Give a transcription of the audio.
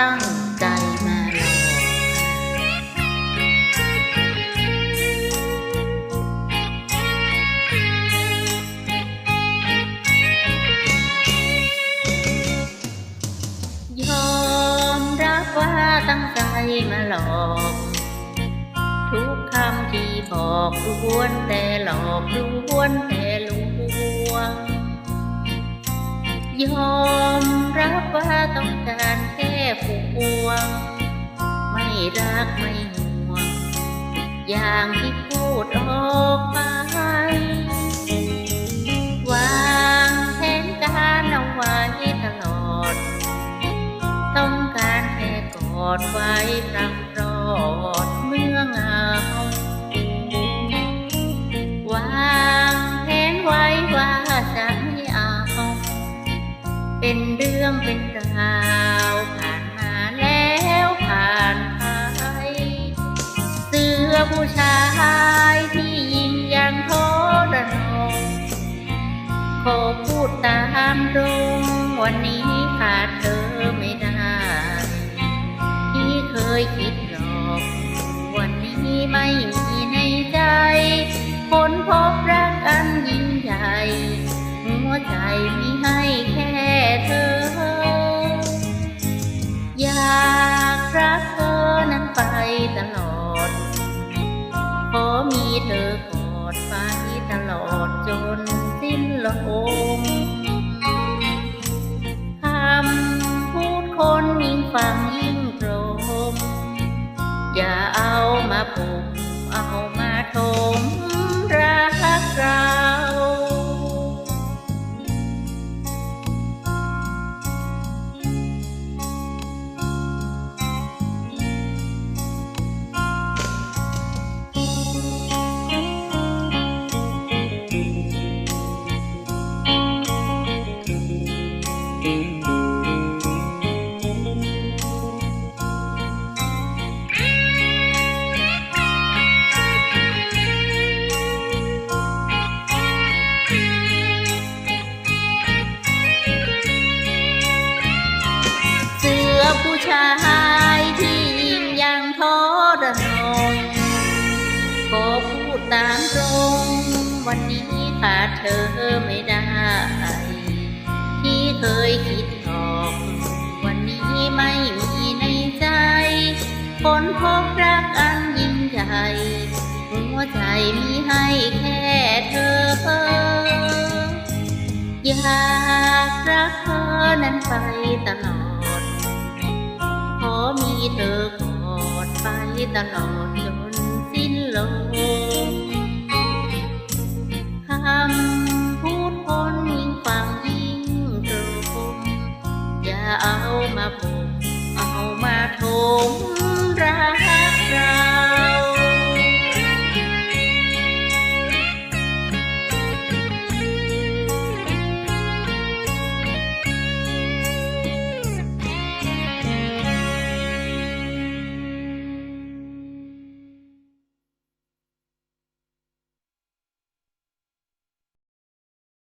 ตั้งใจมาหลอกยอมรับว่าตั้งใจมาหลอก ทุกคำที่บอกล้วนแต่หลอกล้วนแต่ลวงยอมรับว่าต้องการ ผูกพวง ไม่รักไม่ห่วง อย่างที่พูดออกไป วางแผนการเอาไว้ตลอด ต้องการแค่กอดไว้รำรอดเมื่อเหงาวางแผนไว้ว่าจะไม่เอา เป็นเรื่องเป็นราว ชายที่ยิงยังโทษนงขอพูดตามตรงวันนี้ขาดเธอไม่ได้ ที่เคยคิดหลอก วันนี้ไม่มีในใจคนพบรักอันยิ่งใหญ่หัวใจมีให้แค่เธอ อยา จนสิ้นลมคำพูดคนยิ่งฟังยิ่งโกรม อย่าเอามาผูกเอามาทม ชายที่ยิงยังท้อระนงขอพูดตามตรง วันนี้ขาดเธอไม่ได้ ที่เคยคิดหอก วันนี้ไม่มีในใจคนพบรักอันยิ่งใหญ่หัวใจมีให้แค่เธอ อยากรักเธอนั้นไปตลอด เธอกอดไปตลอด